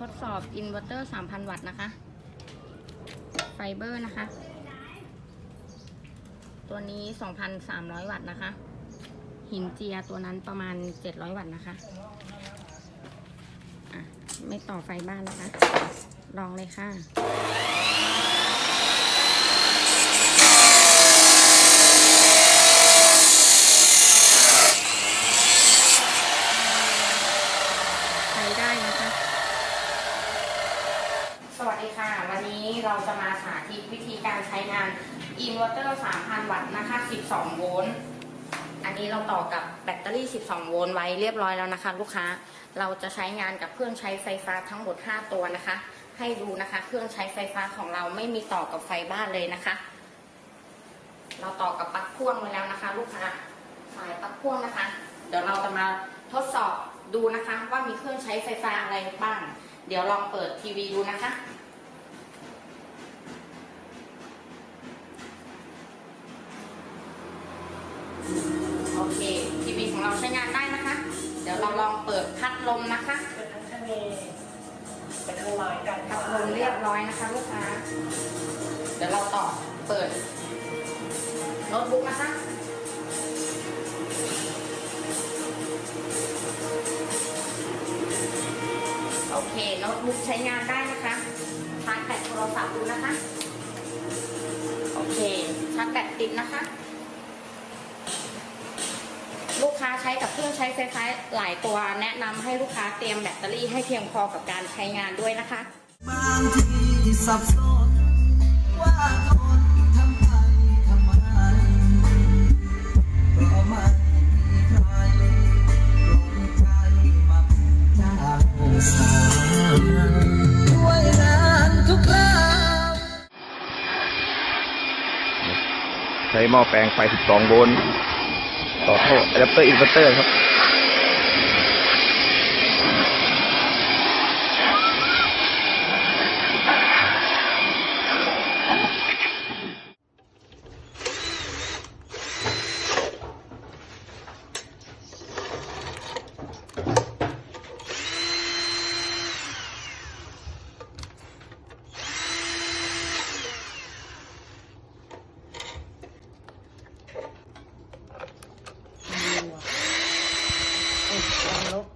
ทดสอบอินเวอร์เตอร์ 3,000 วัตต์นะคะ ไฟเบอร์นะคะ ตัวนี้ 2,300 วัตต์นะคะ หินเจียตัวนั้นประมาณ 700 วัตต์นะคะอะไม่ต่อไฟบ้านนะคะ ลองเลยค่ะ ใช้ได้นะคะ สวัสดีค่ะ วันนี้เราจะมาสาธิตวิธีการใช้งานอินเวอร์เตอร์ 3,000 วัตต์นะคะ 12 โวลต์ อันนี้เราต่อกับแบตเตอรี่ 12 โวลต์ไว้เรียบร้อยแล้วนะคะ ลูกค้า เราจะใช้งานกับเครื่องใช้ไฟฟ้าทั้งหมด 5 ตัวนะคะ ให้ดูนะคะ เครื่องใช้ไฟฟ้าของเราไม่มีต่อกับไฟบ้านเลยนะคะ เราต่อกับปลั๊กพ่วงไว้แล้วนะคะ ลูกค้า สายปลั๊กพ่วงนะคะ เดี๋ยวเราจะมาทดสอบดูนะคะว่ามีเครื่องใช้ไฟฟ้าอะไรบ้าง เดี๋ยวลองเปิดทีวีดูนะคะ โอเคทีวีของเราใช้งานได้นะคะ เดี๋ยวเราลองเปิดพัดลมนะคะเป็นทั้งทะเลเป็นทั้งลอยกันพัดลมเรียบร้อยนะคะลูกค้า เดี๋ยวเราต่อเปิดโน้ตบุ๊กนะคะ อเคโน้ตบุ๊กใช้งานได้นะคะชาร์จแบตโทรศัพท์ดูนะคะ โอเคชาร์จแบตติดนะคะ ลูกค้าใช้กับเครื่องใช้ไฟฟ้าหลายตัว แนะนำให้ลูกค้าเตรียมแบตเตอรี่ให้เพียงพอกับการใช้งานด้วยนะคะ บางทีสับสน ช้หม้อแปลงไฟ 12 โวลต์ต่อท่ออะแดปเตอร์อินเวอร์เตอร์ครับ canal.